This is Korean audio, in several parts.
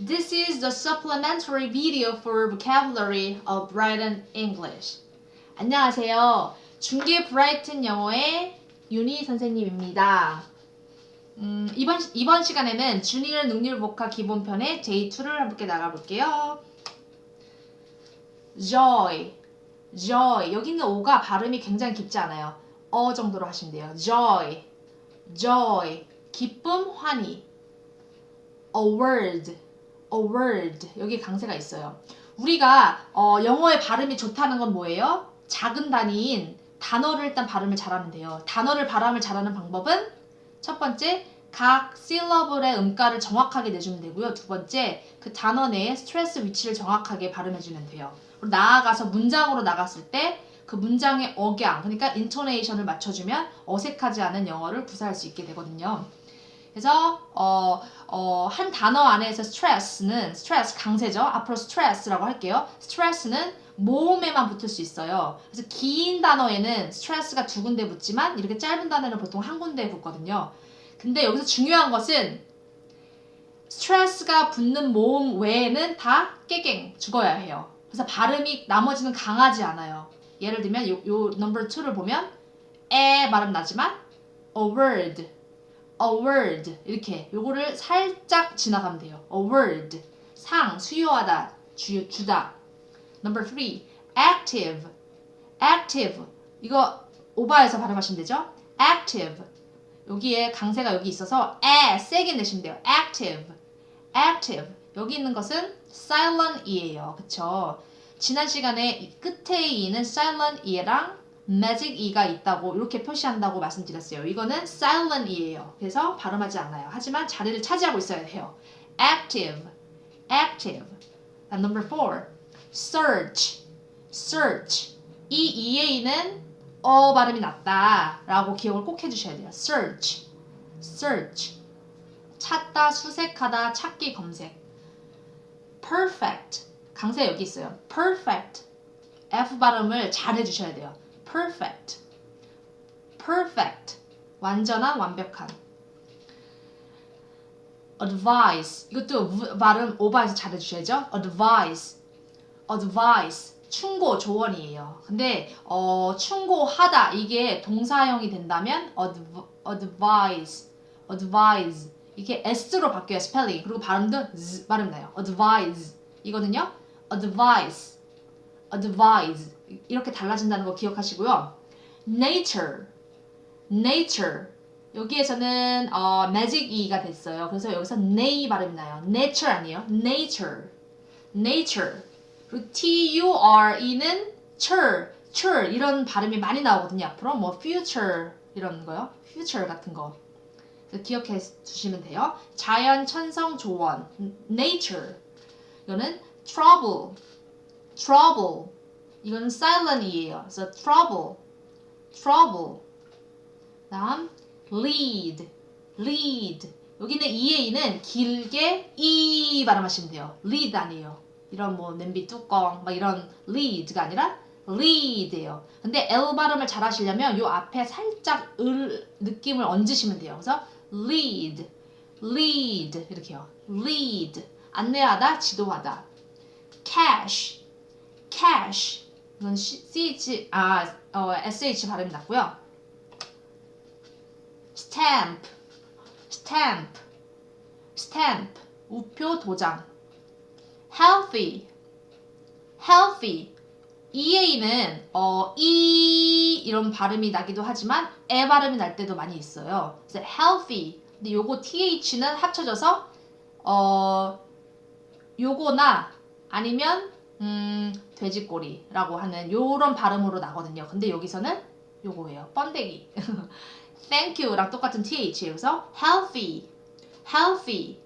This is the supplementary video for vocabulary of Brighton English. 안녕하세요. 중계 브라이튼 영어의 윤희 선생님입니다. 음, 이번 이번 시간에는 주니어 능률 복화 기본편의 J2를 함께 나가볼게요. joy, joy. 여기 있는 오가 발음이 굉장히 깊지 않아요. 어 정도로 하시면 돼요. joy, joy. 기쁨, 환희. a word, a word. 여기 강세가 있어요. 우리가 어, 영어의 발음이 좋다는 건 뭐예요? 작은 단위인 단어를 일단 발음을 잘하면 돼요. 단어를 발음을 잘하는 방법은 첫 번째 각 실러블의 음가를 정확하게 내주면 되고요. 두 번째 그 단어 내에 스트레스 위치를 정확하게 발음해주면 돼요. 그리고 나아가서 문장으로 나갔을 때 그 문장의 억양, 그러니까 인토네이션을 맞춰주면 어색하지 않은 영어를 구사할 수 있게 되거든요. 그래서 어, 어, 한 단어 안에서 스트레스는 스트레스 강세죠. 앞으로 스트레스라고 할게요. 스트레스는 모음에만 붙을 수 있어요. 그래서 긴 단어에는 스트레스가 두 군데 붙지만 이렇게 짧은 단어는 보통 한 군데에 붙거든요. 근데 여기서 중요한 것은 스트레스가 붙는 모음 외에는 다 깨갱 죽어야 해요. 그래서 발음이 나머지는 강하지 않아요. 예를 들면 요, 요 number 2를 보면 에 발음 나지만 a word, a word 이렇게 요거를 살짝 지나가면 돼요. a word 상 수요하다 주, 주다. number 3 active, active 이거 오바해서 발음하시면 되죠. active 여기에 강세가 여기 있어서 에 세게 내시면 돼요. active, active. 여기 있는 것은 silent e예요. 그쵸? 지난 시간에 이 끝에 이는 silent e랑 magic e가 있다고 이렇게 표시한다고 말씀드렸어요. 이거는 silent e예요. 그래서 발음하지 않아요. 하지만 자리를 차지하고 있어야 해요. active, active. And number four, search, search. 이 e에는 어 발음이 낮다라고 기억을 꼭 해주셔야 돼요. search, search. 찾다, 수색하다, 찾기, 검색. perfect. 강세 여기 있어요. perfect. F 발음을 잘 해주셔야 돼요. Perfect. perfect. 완전한, 완벽한. advise. 이것도 우- 발음 오버해서 잘 해주셔야죠. advise. advise. 충고, 조언이에요. 근데 어, 충고하다 이게 동사형이 된다면 adv- advise, 이게 s로 바뀌어요 스펠링. 그리고 발음도 z 발음 나요. advise 이거는요. advise, advise 이렇게 달라진다는 거 기억하시고요. nature, nature 여기에서는 어, magic e가 됐어요. 그래서 여기서 nay 발음이 나요. nature 아니에요. nature, nature 그리고 T-U-R-E는 cher, cher 이런 발음이 많이 나오거든요. 앞으로 뭐 future 이런 거요. future 같은 거. 기억해 주시면 돼요. 자연, 천성, 조원, nature. 이거는 trouble, trouble. 이거는 silent이에요. 그래서 trouble, trouble. 다음 lead, lead. 여기는 이의 이는 길게 이 발음하시면 돼요. lead 아니에요. 이런 뭐 냄비 뚜껑 막 이런 lead가 아니라 lead예요. 근데 L 발음을 잘 하시려면 요 앞에 살짝 을 느낌을 얹으시면 돼요. 그래서 lead, lead 이렇게요. lead 안내하다, 지도하다. cash, cash 이건 ch 아 어, sh 발음이 났고요. stamp, stamp, stamp 우표 도장. healthy, healthy. EA는 어, E 이런 발음이 나기도 하지만 에 발음이 날 때도 많이 있어요. 그래서 healthy. 근데 요거 TH는 합쳐져서 어 요거나 아니면 음, 돼지꼬리라고 하는 요런 발음으로 나거든요. 근데 여기서는 요거예요. 번데기. thank you랑 똑같은 TH예요. 그래서 healthy, healthy.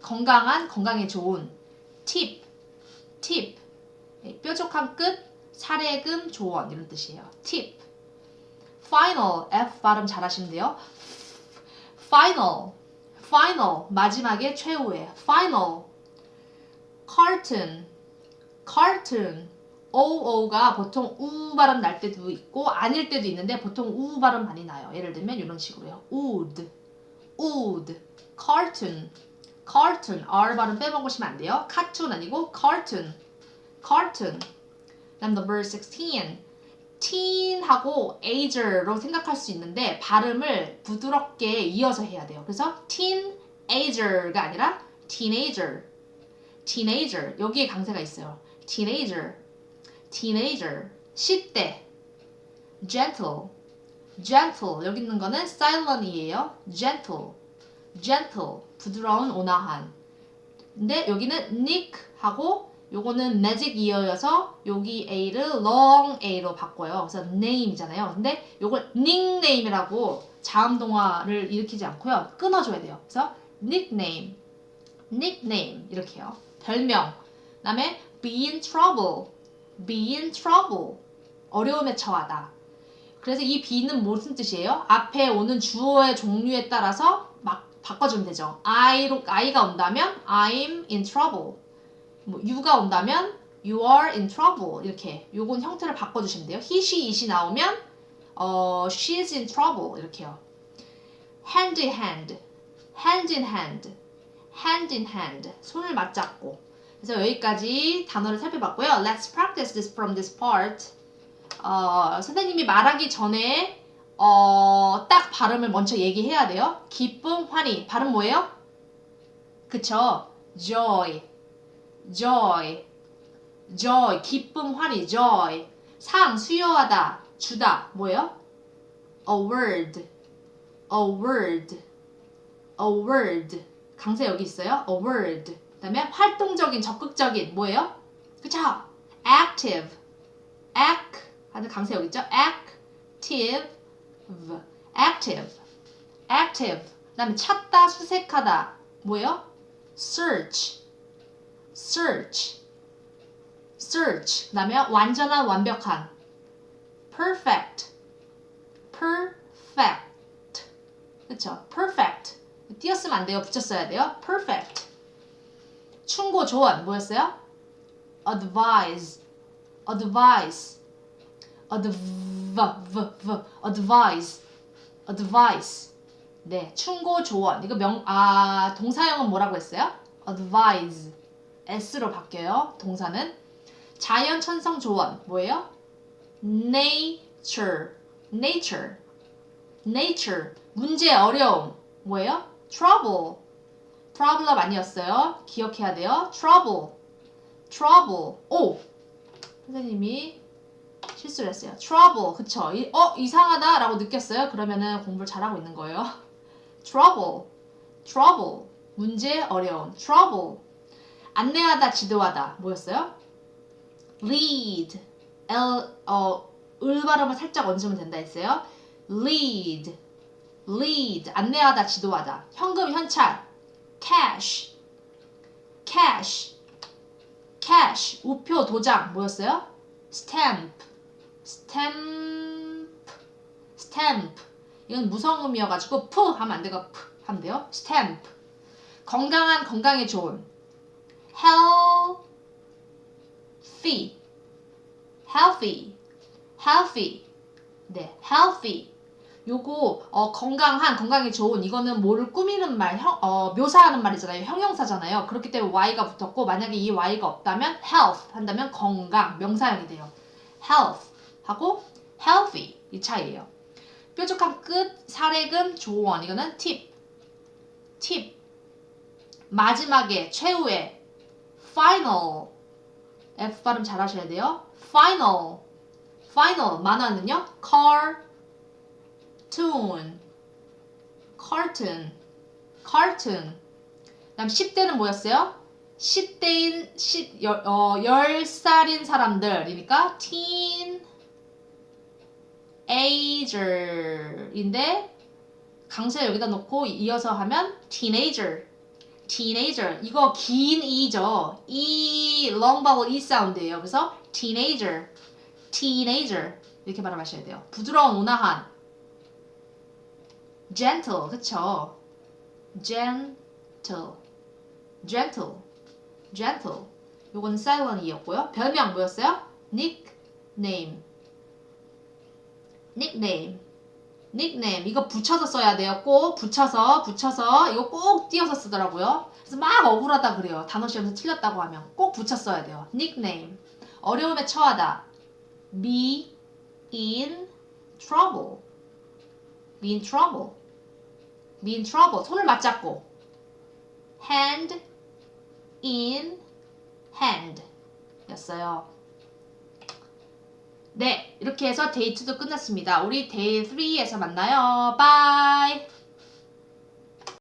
건강한, 건강에 좋은. 팁, 팁. 예, 뾰족한 끝, 사례금, 조언 이런 뜻이에요. 팁. final, F 발음 잘하시면 돼요. final, final. 마지막에 최후에 final. cartoon, cartoon. OO가 보통 우 발음 날 때도 있고 아닐 때도 있는데 보통 우 발음 많이 나요. 예를 들면 이런 식으로요. would, would, cartoon, cartoon R 발음 빼먹으시면 안 돼요. cartoon 아니고 cartoon cartoon 그다음 number 16 teen하고 ager로 생각할 수 있는데 발음을 부드럽게 이어서 해야 돼요. 그래서 teenager가 아니라 teenager teenager 여기에 강세가 있어요. Teenager teenager 10대 gentle gentle 여기 있는 거는 silent이에요. gentle gentle 부드러운 온화한 근데 여기는 nick 하고 요거는 magic ear여서 여기 a를 long a로 바꿔요. 그래서 name이잖아요. 근데 요걸 nickname이라고 자음 동화를 일으키지 않고요. 끊어줘야 돼요. 그래서 nickname, nickname 이렇게요. 별명. 그다음에 be in trouble, be in trouble 어려움에 처하다. 그래서 이 be는 무슨 뜻이에요? 앞에 오는 주어의 종류에 따라서 막 바꿔주면 되죠. I로 I가 온다면 I'm in trouble. 뭐 you가 온다면 you are in trouble 이렇게 요건 형태를 바꿔주시면 돼요. he, she, it이 나오면 어, she is in trouble 이렇게요. hand in hand, hand in hand, hand in hand 손을 맞잡고 그래서 여기까지 단어를 살펴봤고요. Let's practice this from this part. 어, 선생님이 말하기 전에 어, 딱 발음을 먼저 얘기해야 돼요. 기쁨, 환희. 발음 뭐예요? 그쵸? joy, joy, joy. 기쁨, 환희, joy. 상, 수여하다, 주다. 뭐예요? a word, a word, a word. 강세 여기 있어요. a word. 그 다음에 활동적인, 적극적인. 뭐예요? 그쵸? active, act. 하는 강세 여기 있죠? active, active, active. 그다음에 찾다, 수색하다. 뭐예요? search, search, search. 그다음에 완전한, 완벽한. perfect, perfect. 그쵸? perfect. 띄었으면 안 돼요. 붙였어야 돼요. perfect. 충고, 조언. 뭐였어요? advise, advise. adv, v, v, advise, advice. 네, 충고 조언. 이거 명, 아, 동사형은 뭐라고 했어요? advise. s로 바뀌어요. 동사는. 자연 천성 조언. 뭐예요? nature, nature, nature. 문제, 어려움. 뭐예요? trouble. Problem 아니었어요. 기억해야 돼요. trouble, trouble. 오! 선생님이 실수를 했어요. trouble. 그쵸? 이, 어? 이상하다 라고 느꼈어요? 그러면은 공부를 잘하고 있는 거예요. trouble. trouble. 문제, 어려움. trouble. 안내하다, 지도하다. 뭐였어요? lead. L, 어, 을 발음을 살짝 얹으면 된다 했어요. lead. lead. 안내하다, 지도하다. 현금, 현찰. Cash. cash. cash. 우표, 도장. 뭐였어요? stamp. stamp, stamp. 이건 무성음이어가지고 푸 하면 안 되고 푸 하면 돼요. stamp. 건강한 건강에 좋은. healthy, healthy, healthy. 네, healthy. 요거 어, 건강한 건강에 좋은 이거는 뭐를 꾸미는 말, 형, 어, 묘사하는 말이잖아요. 형용사잖아요. 그렇기 때문에 y가 붙었고 만약에 이 y가 없다면 health 한다면 건강 명사형이 돼요. health 하고 healthy 이 차이예요. 뾰족한 끝, 사례금, 조언 이거는 팁, 팁. 마지막에 최후에 final F 발음 잘 하셔야 돼요. final, final 만화는요 cartoon, cartoon, cartoon. 그다음 10대는 뭐였어요? 10대인 10, 열, 어, 10살인 사람들이니까 teen ager인데 강세 여기다 놓고 이어서 하면 teenager teenager 이거 긴 이죠 이 long vowel 이 사운드예요 그래서 teenager teenager 이렇게 발음하셔야 돼요 부드러운 온화한 gentle 그쵸 gentle gentle gentle 요거는 silent이었고요 별명 뭐였어요? nickname nickname nickname 이거 붙여서 써야 돼요. 꼭 붙여서 붙여서 이거 꼭 띄어서 쓰더라고요. 그래서 막 억울하다 그래요. 단어 시험에서 틀렸다고 하면 꼭 붙여 써야 돼요. nickname 어려움에 처하다. be in trouble. Be in trouble. be in trouble. 손을 맞잡고 hand in hand 였어요. 네, 이렇게 해서 데이 2도 끝났습니다. 우리 데이 3에서 만나요. 바이!